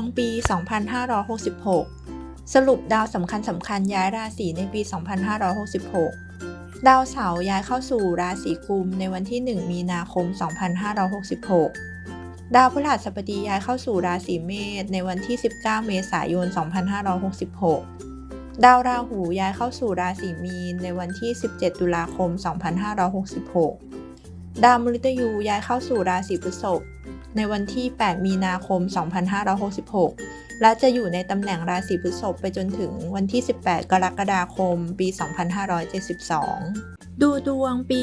งปี 2566 สรุปดาวสำคัญสำคัญย้ายราศีในปี 2566 ดาวเสาร์ย้ายเข้าสู่ราศีกุมในวันที่ 1 มีนาคม 2566 ดาวพฤหัสบดีย้ายเข้าสู่ราศีเมษในวันที่ 19 เมษายน 2566 ดาวราหูย้ายเข้าสู่ราศีมีนในวันที่ 17 ตุลาคม 2566 ดาวมฤตยูย้ายเข้าสู่ราศีพฤษภ ในวันที่ 8 มีนาคม 2566 และจะอยู่ในตำแหน่งราศีพฤษภไปจนถึงวันที่ 18 กรกฎาคม ปี 2572 ดูดวงปี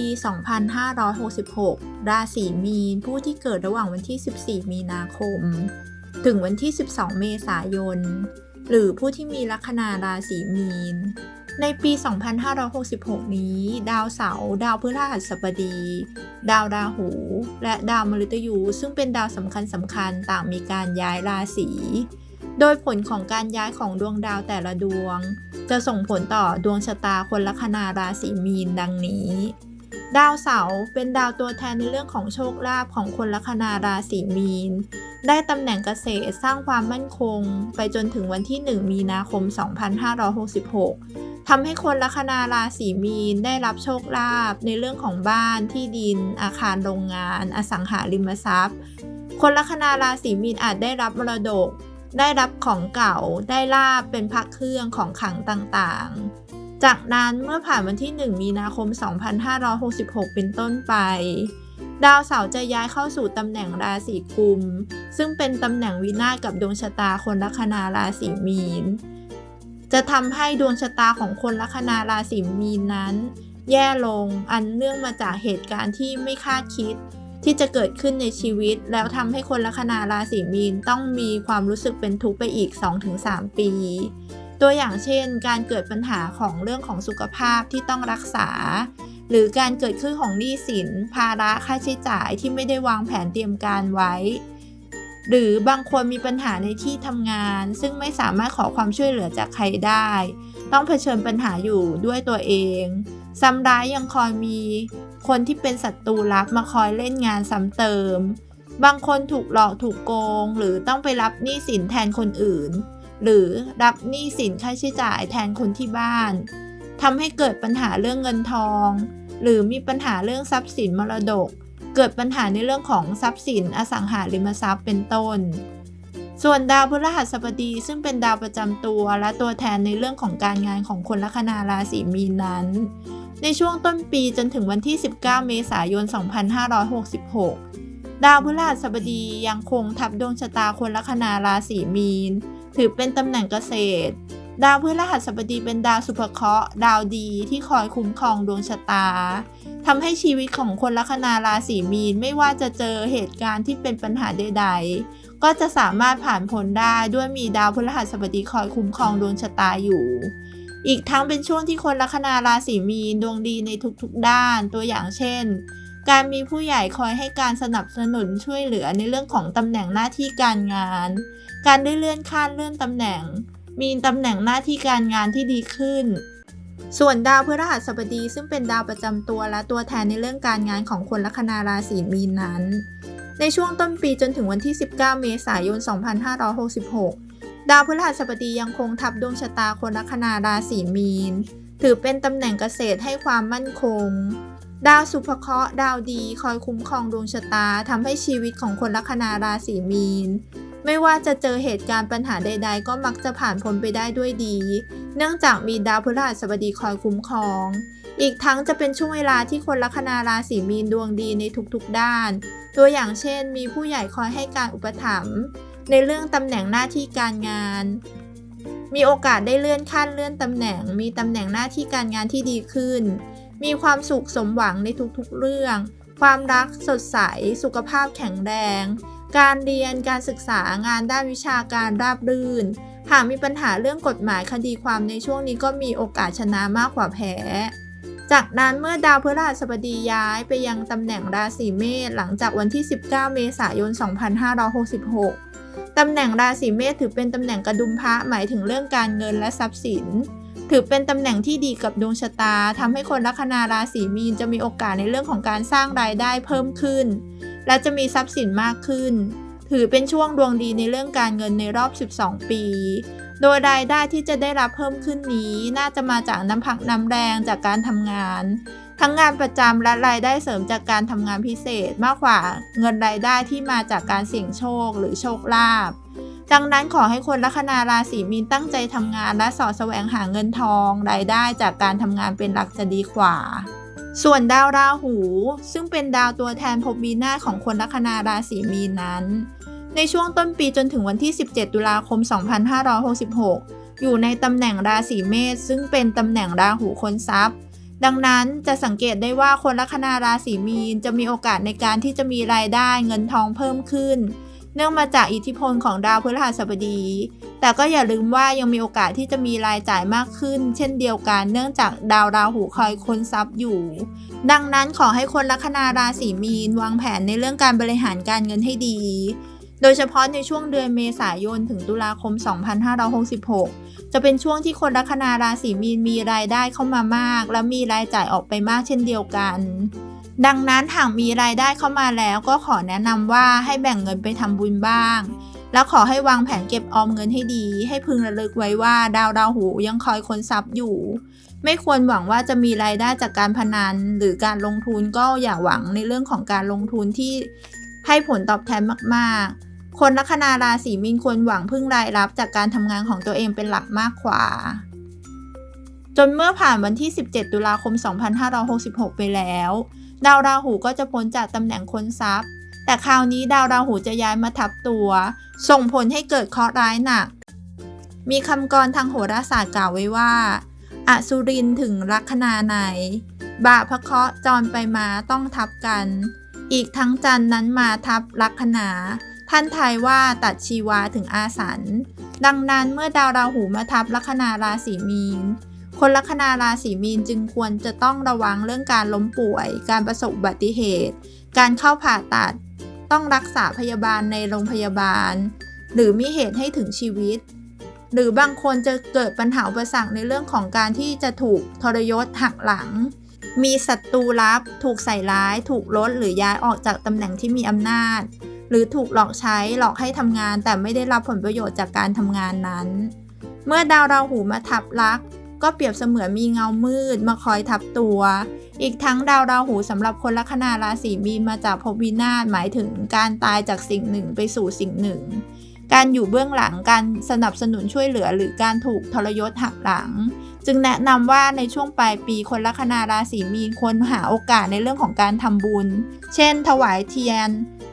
2566 ราศีมีนผู้ที่เกิดระหว่างวันที่ 14 มีนาคม ถึงวันที่ 12 เมษายน หรือผู้ที่มีลัคนาราศีมีน ในปี 2566 นี้ ดาวเสาร์ดาวพฤหัสบดี ดาวราหู และดาวมฤตยู ซึ่งเป็นดาวสำคัญสำคัญต่างมีการย้ายราศี โดยผลของการย้ายของดวงดาวแต่ละดวง จะส่งผลต่อดวงชะตาคนลัคนาราศีมีนดังนี้ ดาวเสาร์เป็นดาวตัวแทนในเรื่องของโชคลาภของคนลัคนาราศีมีนได้ตำแหน่งเกษตรสร้างความมั่นคง ไปจนถึงวันที่ 1 มีนาคม 2566 ทำให้คนลัคนาราศีมีนได้รับโชคลาภในเรื่องของบ้านที่ดิน อาคารโรงงาน อสังหาริมทรัพย์ คนลัคนาราศีมีนอาจได้รับมรดก ได้รับของเก่า ได้ลาบเป็นพักเครื่องของขังต่างๆ จากนั้นเมื่อผ่านวันที่ 1 มีนาคม 2566 เป็นต้นไปดาวเสาร์จะย้ายเข้าสู่ตำแหน่งราศีกุม ซึ่งเป็นตำแหน่งวินาศกับดวงชะตาคนลัคนาราศีมีน จะทำให้ดวงชะตาของคนลัคนาราศีมีนนั้น แย่ลงอันเนื่องมาจากเหตุการณ์ที่ไม่คาดคิด ที่จะเกิดขึ้นในชีวิต แล้วทำให้คนลัคนาราศีมีนต้องมีความรู้สึกเป็นทุกข์ไปอีก 2-3 ปี ตัวอย่างเช่น การเกิดปัญหาของเรื่องของสุขภาพที่ต้องรักษา หรือการเกิดขึ้นของหนี้สิน ภาระค่าใช้จ่ายที่ไม่ได้วางแผนเตรียมการไว้ หรือบางคนมีปัญหาในที่ทำงาน ซึ่งไม่สามารถขอความช่วยเหลือจากใครได้ ต้องเผชิญปัญหาอยู่ด้วยตัวเองซ้ำร้ายยังคอยมีคนที่เป็นศัตรูลับมาคอยเล่นงานซ้ำเติม บางคนถูกหลอกถูกโกง หรือต้องไปรับหนี้สินแทนคนอื่น หรือรับหนี้สินค่าใช้จ่ายแทนคนที่บ้านทำให้เกิดปัญหาเรื่องเงินทอง หรือมีปัญหาเรื่องทรัพย์สินมรดก เกิดปัญหาในเรื่องของทรัพย์สินอสังหาริมทรัพย์เป็นต้น ส่วนดาวพฤหัสบดีซึ่งเป็นดาวประจำตัวและตัวแทนในเรื่องของการงานของคนลัคนาราศีมีนนั้น ในช่วงต้นปีจนถึงวันที่ 19 เมษายน 2566 ดาวพฤหัสบดียังคงทับดวงชะตาคนลัคนาราศีมีน ถือเป็นตำแหน่งเกษตรดาวพฤหัสบดีเป็นดาวสุภเคราะห์ดาวดีที่คอยคุ้มครองดวงชะตา ทำให้ชีวิตของคนลัคนาราศีมีนไม่ว่าจะเจอเหตุการณ์ที่เป็นปัญหาใดๆ ก็จะสามารถผ่านพ้นได้ด้วยมีดาวพฤหัสบดีคอยคุ้มครองดวงชะตาอยู่ อีกทั้งเป็นช่วงที่คนลัคนาราศีมีนดวงดีในทุกๆด้านตัวอย่างเช่น การมีผู้ใหญ่คอยให้การสนับสนุนช่วยเหลือในเรื่องของตำแหน่งหน้าที่การงาน การได้เลื่อนขั้นเลื่อนตำแหน่ง มีตำแหน่งหน้าที่การงานที่ดีขึ้น ส่วนดาวพฤหัสบดีซึ่งเป็นดาวประจำตัวและตัวแทนในเรื่องการงานของคนลัคนาราศีมีนนั้น ในช่วงต้นปีจนถึงวันที่ 19 เมษายน 2566 ดาวพฤหัสบดียังคงทับดวงชะตาคนลัคนาราศีมีน ถือเป็นตำแหน่งเกษตรให้ความมั่นคง ดาวสุภเคราะห์ดาวดีคอยคุ้มครองดวงชะตาทำให้ชีวิตของคนลัคนาราศีมีน ไม่ว่าจะเจอเหตุการณ์ปัญหาใด ๆ ก็มักจะผ่านพ้นไปได้ด้วยดี เนื่องจากมีดาวพฤหัสบดีคอยคุ้มครอง อีกทั้งจะเป็นช่วงเวลาที่คนลัคนาราศีมีนดวงดีในทุกๆด้าน ตัวอย่างเช่น มีผู้ใหญ่คอยให้การอุปถัมภ์ในเรื่องตำแหน่งหน้าที่การงาน มีโอกาสได้เลื่อนขั้นเลื่อนตำแหน่ง มีตำแหน่งหน้าที่การงานที่ดีขึ้น มีความสุขสมหวังในทุกๆเรื่อง ความรักสดใส สุขภาพแข็งแรง การเรียนการศึกษางานด้านวิชาการราบรื่น หากมีปัญหาเรื่องกฎหมายคดีความในช่วงนี้ก็มีโอกาสชนะมากกว่าแพ้ จากนั้นเมื่อดาวพฤหัสบดีย้ายไปยังตำแหน่งราศีเมษหลังจากวันที่ 19 เมษายน 2566 ตำแหน่งราศีเมษถือเป็นตำแหน่งกระดุมพระหมายถึงเรื่องการเงินและทรัพย์สิน ถือเป็นตำแหน่งที่ดีกับดวงชะตาทำให้คนลัคนาราศีมีนจะมีโอกาสในเรื่องของการสร้างรายได้เพิ่มขึ้น และจะมีทรัพย์สินมากขึ้น ถือเป็นช่วงดวงดีในเรื่องการเงินในรอบ 12 ปี โดยรายได้ที่จะได้รับเพิ่มขึ้นนี้ น่าจะมาจากน้ำพักน้ำแรงจากการทำงาน ทั้งงานประจำและรายได้เสริมจากการทำงานพิเศษมากกว่าเงินรายได้ที่มาจากการเสี่ยงโชคหรือโชคลาภดังนั้นขอให้คนลัคนาราศีมีนตั้งใจทำงานและสอดแสวงหาเงินทอง รายได้จากการทำงานเป็นหลักจะดีกว่า ส่วนดาวราหู ซึ่งเป็นดาวตัวแทนภพวินาของคนลัคนาราศีมีนนั้น ในช่วงต้นปีจนถึงวันที่ 17 ตุลาคม 2566 อยู่ในตำแหน่งราศีเมษซึ่งเป็นตำแหน่งราหูคนทรัพย์ ดังนั้นจะสังเกตได้ว่าคนลัคนาราศีมีนจะมีโอกาสในการที่จะมีรายได้เงินทองเพิ่มขึ้น เนื่องมาจากอิทธิพลของดาวพฤหัสบดี แต่ก็อย่าลืมว่ายังมีโอกาสที่จะมีรายจ่ายมากขึ้น เช่นเดียวกัน เนื่องจากดาวราหูคอยค้นทรัพย์อยู่ ดังนั้นขอให้คนลัคนาราศีมีนวางแผนในเรื่องการบริหารการเงินให้ดี โดยเฉพาะในช่วงเดือนเมษายนถึงตุลาคม 2566 จะเป็นช่วงที่คนลัคนาราศีมีนมีรายได้เข้ามามาก และมีรายจ่ายออกไปมากเช่นเดียวกันดังนั้นหากมีรายได้เข้ามาแล้วก็ขอแนะนำว่าให้แบ่งเงินไปทำบุญบ้าง แล้วขอให้วางแผนเก็บออมเงินให้ดี ให้พึงระลึกไว้ว่าดาวราวหูยังคอยค้นทรัพย์อยู่ ไม่ควรหวังว่าจะมีรายได้จากการพนัน หรือการลงทุนก็อย่าหวังในเรื่องของการลงทุนที่ให้ผลตอบแทนมากๆ คนลัคนาราศีมีนควรหวังพึ่งรายรับจากการทำงานของตัวเองเป็นหลักมากกว่า จนเมื่อผ่านวันที่ 17 ตุลาคม 2566 ไปแล้ว ดาวราหูก็จะพ้นจากตำแหน่งคนทรัพย์ แต่คราวนี้ดาวราหูจะย้ายมาทับตัว ส่งผลให้เกิดเคราะห์ร้ายหนัก มีคำกรทางโหราศาสตร์กล่าวไว้ว่าอสุรินถึงลัคนาไหน บาพระเคราะห์จรไปมาต้องทับกัน อีกทั้งจันนั้นมาทับลัคนา ท่านทายว่าตัดชีวาถึงอาสัน ดังนั้นเมื่อดาวราหูมาทับลัคนาราศีมีน คนลัคนาราศีมีนจึงควรจะต้องระวังเรื่องการล้มป่วย การประสบอุบัติเหตุ การเข้าผ่าตัด ต้องรักษาพยาบาลในโรงพยาบาล หรือมีเหตุให้ถึงชีวิต หรือบางคนจะเกิดปัญหาอุปสรรคในเรื่องของการที่จะถูกทรยศหักหลัง มีศัตรูลับ ถูกใส่ร้าย ถูกลดหรือย้ายออกจากตำแหน่งที่มีอำนาจ หรือถูกหลอกใช้หลอกให้ทำงานแต่ไม่ได้รับผลประโยชน์จากการทำงานนั้น เมื่อดาวราหูมาทับลักก็เปรียบเสมือนมีเงามืดมาคอยทับตัว อีกทั้งดาวราหูสำหรับคนลัคนาราศีมีนมาจากภพวินาศหมายถึงการตายจากสิ่งหนึ่งไปสู่สิ่งหนึ่ง การอยู่เบื้องหลังการสนับสนุนช่วยเหลือหรือการถูกทรยศหักหลัง จึงแนะนำว่าในช่วงปลายปีคนลัคนาราศีมีนควรหาโอกาสในเรื่องของการทำบุญ เช่น ถวายเทียน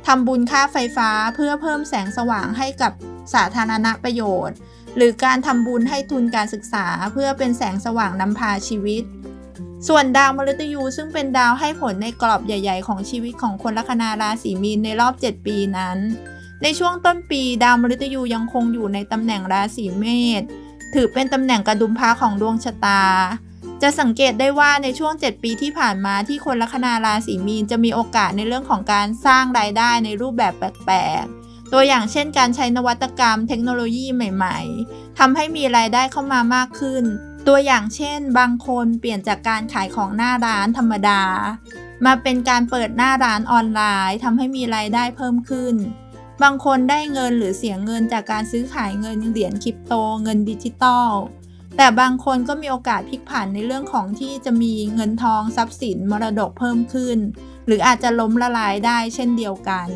ทำบุญค่าไฟฟ้าเพื่อเพิ่มแสงสว่างให้กับสาธารณประโยชน์ หรือการทำบุญให้ทุนการศึกษาเพื่อเป็นแสงสว่างนำพาชีวิต ส่วนดาวมฤตยูซึ่งเป็นดาวให้ผลในกรอบใหญ่ ๆ ของชีวิตของคนลัคนาราศีมีนในรอบ 7 ปีนั้น ในช่วงต้นปีดาวมฤตยูยังคงอยู่ในตำแหน่งราศีเมษถือเป็นตำแหน่งกระดุมพระของดวงชะตา จะสังเกตได้ว่าในช่วง 7 ปีที่ผ่านมาที่คนลัคนาราศีมีนจะมีโอกาสในเรื่องของการสร้างรายได้ในรูปแบบแปลกๆ ตัวอย่างเช่น การใช้นวัตกรรมเทคโนโลยีใหม่ ๆทำให้มีรายได้เข้ามามากขึ้น ตัวอย่างเช่น บางคนเปลี่ยนจากการขายของหน้าร้านธรรมดา มาเป็นการเปิดหน้าร้านออนไลน์ทำให้มีรายได้เพิ่มขึ้น บางคนได้เงินหรือเสียเงินจากการซื้อขายเงินเหรียญคริปโตเงินดิจิตอลแต่บางคนก็มีโอกาสพลิกผันในเรื่องของที่จะมีเงินทองทรัพย์สินมรดกเพิ่มขึ้น หรืออาจจะล้มละลายได้เช่นเดียวกัน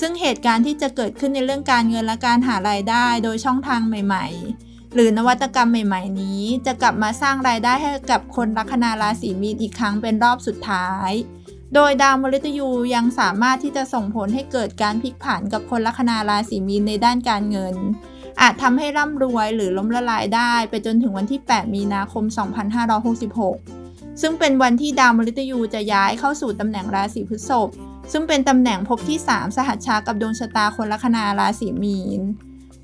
ซึ่งเหตุการณ์ที่จะเกิดขึ้นในเรื่องการเงินและการหารายได้โดยช่องทางใหม่ ๆ หรือนวัตกรรมใหม่ ๆ นี้ จะกลับมาสร้างรายได้ให้กับคนลัคนาราศีมีนอีกครั้งเป็นรอบสุดท้าย โดยดาวมฤตยูยังสามารถที่จะส่งผลให้เกิดการพลิกผันกับคนลัคนาราศีมีนในด้านการเงิน อาจทำให้ร่ำรวยหรือล้มละลายได้ไปจนถึงวันที่ 8 มีนาคม 2566 ซึ่งเป็นวันที่ดาวมฤตยูจะย้ายเข้าสู่ตำแหน่งราศีพฤษภซึ่งเป็นตำแหน่งภพที่ 3 สหัชชากับดวงชะตาคนลัคนาราศีมีน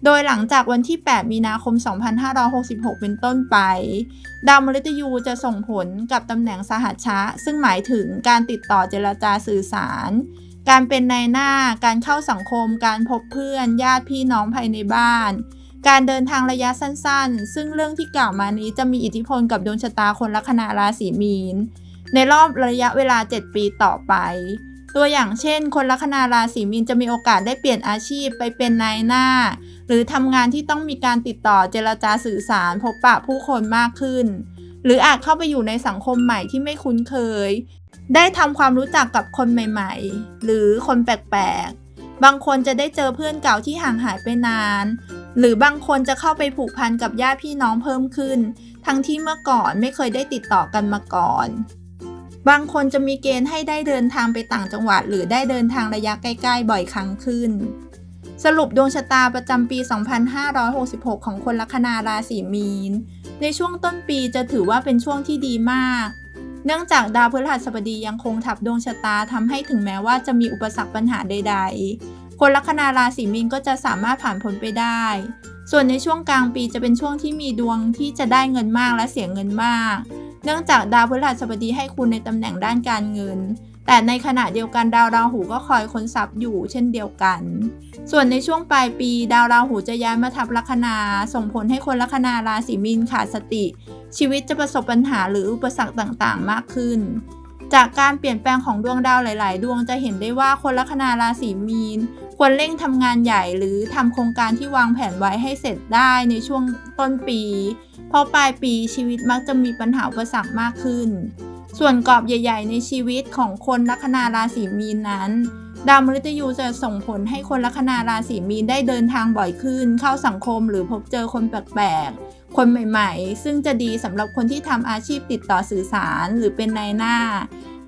โดยหลังจากวันที่ 8 มีนาคม 2566 เป็นต้นไป ดาวมฤตยูจะส่งผลกับตำแหน่งสหัชชะ ซึ่งหมายถึงการติดต่อเจรจาสื่อสาร การเป็นนายหน้า การเข้าสังคม การพบเพื่อน ญาติพี่น้องภายในบ้าน การเดินทางระยะสั้นๆ ซึ่งเรื่องที่กล่าวมานี้จะมีอิทธิพลกับดวงชะตาคนลัคนาราศีมีน ในรอบระยะเวลา 7 ปีต่อไป ตัวอย่างเช่น คนลัคนาราศีมีนจะมีโอกาสได้เปลี่ยนอาชีพไปเป็นนายหน้า หรือทำงานที่ต้องมีการติดต่อเจรจาสื่อสาร พบปะผู้คนมากขึ้น หรืออาจเข้าไปอยู่ในสังคมใหม่ที่ไม่คุ้นเคย ได้ทำความรู้จักกับคนใหม่ๆ หรือคนแปลกๆ บางคนจะได้เจอเพื่อนเก่าที่ห่างหายไปนาน หรือบางคนจะเข้าไปผูกพันกับญาติพี่น้องเพิ่มขึ้น ทั้งที่เมื่อก่อนไม่เคยได้ติดต่อกันมาก่อน บางคนจะมีเกณฑ์ให้ได้เดินทางไปต่างจังหวัด หรือได้เดินทางระยะใกล้ ๆ บ่อยครั้งขึ้น สรุปดวงชะตาประจำปี 2566 ของคนลัคนาราศีมีน ในช่วงต้นปีจะถือว่าเป็นช่วงที่ดีมาก เนื่องจากดาวพฤหัสบดียังคงทับดวงชะตาทำให้ถึงแม้ว่าจะมีอุปสรรคปัญหาใด ๆ คนลัคนาราศีมีนก็จะสามารถผ่านพ้นไปได้ ส่วนในช่วงกลางปีจะเป็นช่วงที่มีดวงที่จะได้เงินมากและเสียเงินมาก เนื่องจากดาวพฤหัสบดีให้คุณในตำแหน่งด้านการเงิน แต่ในขณะเดียวกันดาวราหูก็คอยค้นทรัพย์อยู่เช่นเดียวกัน ส่วนในช่วงปลายปี ดาวราหูจะย้ายมาทับลัคนา ส่งผลให้คนลัคนาราศีมีนขาดสติ ชีวิตจะประสบปัญหาหรืออุปสรรคต่างๆ มากขึ้นจากการเปลี่ยนแปลงของดวงดาวหลาย ๆ ดวงจะเห็นได้ว่าคนลัคนาราศีมีน ควรเร่งทำงานใหญ่หรือทำโครงการที่วางแผนไว้ให้เสร็จได้ในช่วงต้นปี เพราะปลายปีชีวิตมักจะมีปัญหาอุปสรรคมากขึ้น ส่วนกรอบใหญ่ ๆ ในชีวิตของคนลัคนาราศีมีนนั้นดาวมฤตยูจะส่งผลให้คนลัคนาราศีมีนได้เดินทางบ่อยขึ้น เข้าสังคมหรือพบเจอคนแปลกๆ คนใหม่ๆ ซึ่งจะดีสำหรับคนที่ทำอาชีพติดต่อสื่อสารหรือเป็นนายหน้า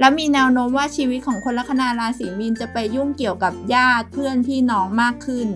และมีแนวโน้มว่าชีวิตของคนลัคนาราศีมีนจะไปยุ่งเกี่ยวกับญาติเพื่อนพี่น้องมากขึ้น